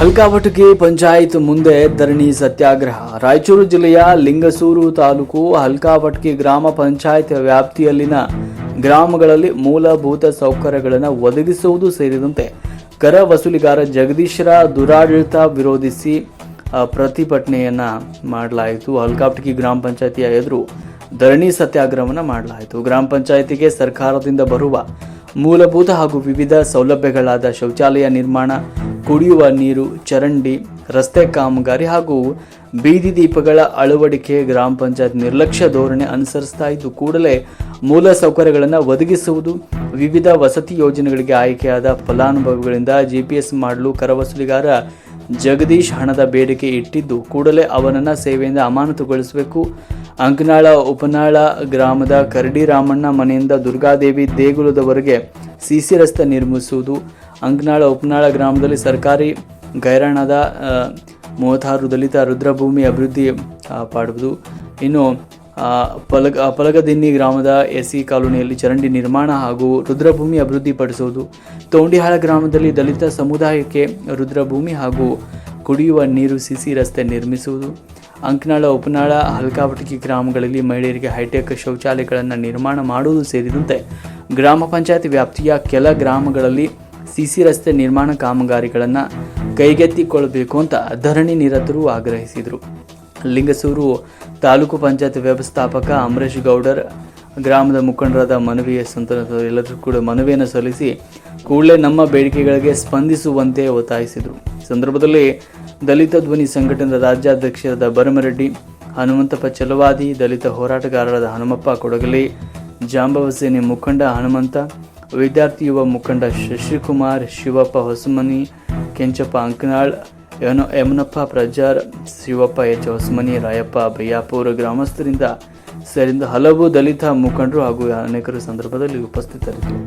ಹಲ್ಕಾವಟಗಿ ಪಂಚಾಯತ್ ಮುಂದೆ ಧರಣಿ ಸತ್ಯಾಗ್ರಹ. ರಾಯಚೂರು ಜಿಲ್ಲೆಯ ಲಿಂಗಸೂರು ತಾಲೂಕು ಹಲ್ಕಾವಟಗಿ ಗ್ರಾಮ ಪಂಚಾಯತ್ ವ್ಯಾಪ್ತಿಯಲ್ಲಿನ ಗ್ರಾಮಗಳಲ್ಲಿ ಮೂಲಭೂತ ಸೌಕರ್ಯಗಳನ್ನು ಒದಗಿಸುವುದು ಸೇರಿದಂತೆ ಕರ ವಸೂಲಿಗಾರ ಜಗದೀಶರ ದುರಾಡಳಿತ ವಿರೋಧಿಸಿ ಪ್ರತಿಭಟನೆಯನ್ನು ಮಾಡಲಾಯಿತು. ಹಲ್ಕಾವಟಗಿ ಗ್ರಾಮ ಪಂಚಾಯತಿಯ ಎದುರು ಧರಣಿ ಸತ್ಯಾಗ್ರಹವನ್ನು ಮಾಡಲಾಯಿತು. ಗ್ರಾಮ ಪಂಚಾಯತಿಗೆ ಸರ್ಕಾರದಿಂದ ಬರುವ ಮೂಲಭೂತ ಹಾಗೂ ವಿವಿಧ ಸೌಲಭ್ಯಗಳಾದ ಶೌಚಾಲಯ ನಿರ್ಮಾಣ ಕುಡಿಯುವ ನೀರು, ಚರಂಡಿ, ರಸ್ತೆ ಕಾಮಗಾರಿ ಹಾಗೂ ಬೀದಿ ದೀಪಗಳ ಅಳವಡಿಕೆ ಗ್ರಾಮ ಪಂಚಾಯತ್ ನಿರ್ಲಕ್ಷ್ಯ ಧೋರಣೆ ಅನುಸರಿಸ್ತಾ ಇದ್ದು, ಕೂಡಲೇ ಮೂಲ ಸೌಕರ್ಯಗಳನ್ನು ಒದಗಿಸುವುದು, ವಿವಿಧ ವಸತಿ ಯೋಜನೆಗಳಿಗೆ ಆಯ್ಕೆಯಾದ ಫಲಾನುಭವಿಗಳಿಂದ ಜಿ ಪಿ ಎಸ್ ಮಾಡಲು ಕರವಸೂಲಿಗಾರ ಜಗದೀಶ್ ಹಣದ ಬೇಡಿಕೆ ಇಟ್ಟಿದ್ದು, ಕೂಡಲೇ ಅವನನ್ನು ಸೇವೆಯಿಂದ ಅಮಾನತುಗೊಳಿಸಬೇಕು. ಅಂಕನಾಳ, ಉಪನಾಳ ಗ್ರಾಮದ ಕರಡಿ ರಾಮಣ್ಣ ಮನೆಯಿಂದ ದುರ್ಗಾದೇವಿ ದೇಗುಲದವರೆಗೆ ಸಿಸಿ ರಸ್ತೆ ನಿರ್ಮಿಸುವುದು ಅಂಕನಾಳ ಉಪನಾಳ ಗ್ರಾಮದಲ್ಲಿ ಸರ್ಕಾರಿ ಗೈರಾಣದ ಮೂವತ್ತಾರು ದಲಿತ ರುದ್ರಭೂಮಿ ಅಭಿವೃದ್ಧಿ ಪಾಡುವುದು. ಇನ್ನು ಪಲಗ ಪಲಗದಿನ್ನಿ ಗ್ರಾಮದ ಎಸ್ಸಿ ಕಾಲೋನಿಯಲ್ಲಿ ಚರಂಡಿ ನಿರ್ಮಾಣ ಹಾಗೂ ರುದ್ರಭೂಮಿ ಅಭಿವೃದ್ಧಿಪಡಿಸುವುದು ತೋಂಡಿಹಾಳ ಗ್ರಾಮದಲ್ಲಿ ದಲಿತ ಸಮುದಾಯಕ್ಕೆ ರುದ್ರಭೂಮಿ ಹಾಗೂ ಕುಡಿಯುವ ನೀರು ಸಿಸಿ ರಸ್ತೆ ನಿರ್ಮಿಸುವುದು. ಅಂಕನಾಳ, ಉಪನಾಳ ಹಲ್ಕಾವಟಗಿ ಗ್ರಾಮಗಳಲ್ಲಿ ಮಹಿಳೆಯರಿಗೆ ಹೈಟೆಕ್ ಶೌಚಾಲಯಗಳನ್ನು ನಿರ್ಮಾಣ ಮಾಡುವುದು ಸೇರಿದಂತೆ ಗ್ರಾಮ ಪಂಚಾಯತ್ ವ್ಯಾಪ್ತಿಯ ಕೆಲ ಗ್ರಾಮಗಳಲ್ಲಿ ಸಿಸಿ ರಸ್ತೆ ನಿರ್ಮಾಣ ಕಾಮಗಾರಿಗಳನ್ನು ಕೈಗೆತ್ತಿಕೊಳ್ಳಬೇಕು ಅಂತ ಧರಣಿ ನಿರತರು ಆಗ್ರಹಿಸಿದರು. ಲಿಂಗಸೂರು ತಾಲೂಕು ಪಂಚಾಯತ್ ವ್ಯವಸ್ಥಾಪಕ ಅಮರೇಶ್ ಗೌಡರ್, ಗ್ರಾಮದ ಮುಖಂಡರಾದ ಮನವಿಯ ಸಂತಾನ ಎಲ್ಲರೂ ಕೂಡ ಮನವಿಯನ್ನು ಸಲ್ಲಿಸಿ ಕೂಡಲೇ ನಮ್ಮ ಬೇಡಿಕೆಗಳಿಗೆ ಸ್ಪಂದಿಸುವಂತೆ ಒತ್ತಾಯಿಸಿದರು. ಸಂದರ್ಭದಲ್ಲಿ ದಲಿತ ಧ್ವನಿ ಸಂಘಟನೆಯ ರಾಜ್ಯಾಧ್ಯಕ್ಷರಾದ ಭರಮರೆಡ್ಡಿ ಹನುಮಂತಪ್ಪ ಚಲವಾದಿ ದಲಿತ ಹೋರಾಟಗಾರರಾದ ಹನುಮಪ್ಪ ಕೊಡಗಲಿ, ಜಾಂಬವ ಸೇನೆ ಮುಖಂಡ ಹನುಮಂತ ವಿದ್ಯಾರ್ಥಿ ಯುವ ಮುಖಂಡ ಶಶಿಕುಮಾರ್, ಶಿವಪ್ಪ ಹೊಸಮನಿ, ಕೆಂಚಪ್ಪ ಅಂಕನಾಳ್ ಯನ ಯಮನಪ್ಪ ಪ್ರಜಾರ್, ಶಿವಪ್ಪ ಎಚ್ ಹೊಸಮನಿ, ರಾಯಪ್ಪ ಬಯ್ಯಾಪುರ ಗ್ರಾಮಸ್ಥರಿಂದ ಸೇರಿದ ಹಲವು ದಲಿತ ಮುಖಂಡರು ಹಾಗೂ ಅನೇಕರು ಸಂದರ್ಭದಲ್ಲಿ ಉಪಸ್ಥಿತರಿದ್ದರು.